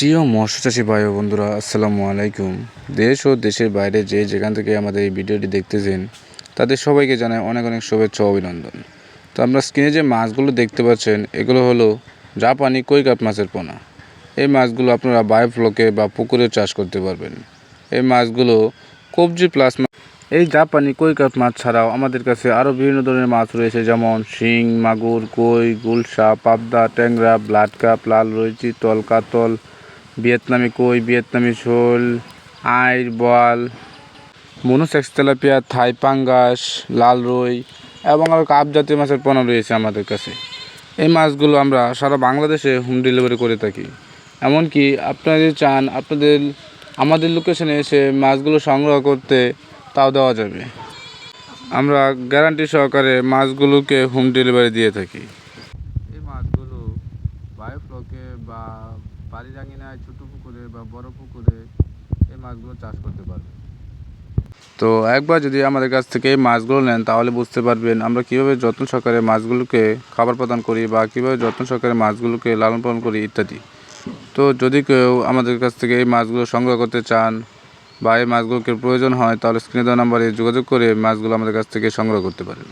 প্রিয় মৎস্যচাষী ভাই ও বন্ধুরা, আসসালামু আলাইকুম। দেশ ও দেশের বাইরে যে যেখান থেকে আমাদের এই ভিডিওটি দেখতেছেন, তাদের সবাইকে জানাই অনেক অনেক শুভেচ্ছা অভিনন্দন। তো আমরা স্ক্রিনে যে মাছগুলো দেখতে পাচ্ছেন, এগুলো হলো জাপানি কৈকাপ মাছের পোনা। এই মাছগুলো আপনারা বায়োফ্লকে বা পুকুরে চাষ করতে পারবেন। এই মাছগুলো কবজি প্লাস এই জাপানি কৈকাপ মাছ ছাড়াও আমাদের কাছে আরও বিভিন্ন ধরনের মাছ রয়েছে, যেমন শিং, মাগুর, কই, গুলশা, পাবদা, ট্যাংরা, ব্লাড কাপ, লাল রুই তল কাতল ভিয়েতনামি কই, ভিয়েতনামি শোল, আইর বল মনোসেক্স তেলাপিয়া থাই পাঙ্গাস লাল রুই এবং আরও কাপ জাতীয় মাছের পণ্য রয়েছে আমাদের কাছে। এই মাছগুলো আমরা সারা বাংলাদেশে হোম ডেলিভারি করে থাকি। এমনকি আপনারা যদি চান, আপনাদের, আমাদের লোকেশনে এসে মাছগুলো সংগ্রহ করতে তাও দেওয়া যাবে। আমরা গ্যারান্টি সহকারে মাছগুলোকে হোম ডেলিভারি দিয়ে থাকি। এই মাছগুলো বায়োফ্লকে বা বাড়ি রাঙিনায় ছোটো পুকুরে বা বড় পুকুরে এই মাছগুলো চাষ করতে পারবে। তো একবার যদি আমাদের কাছ থেকে এই মাছগুলো নেন, তাহলে বুঝতে পারবেন আমরা কীভাবে যত্ন সহকারে মাছগুলোকে খাবার প্রদান করি বা কীভাবে যত্ন সহকারে মাছগুলোকে লালন পালন করি ইত্যাদি। তো যদি কেউ আমাদের কাছ থেকে এই মাছগুলো সংগ্রহ করতে চান বা এই মাছগুলোকে প্রয়োজন হয়, তাহলে স্ক্রিনে দেওয়া নাম্বারে যোগাযোগ করে মাছগুলো আমাদের কাছ থেকে সংগ্রহ করতে পারেন।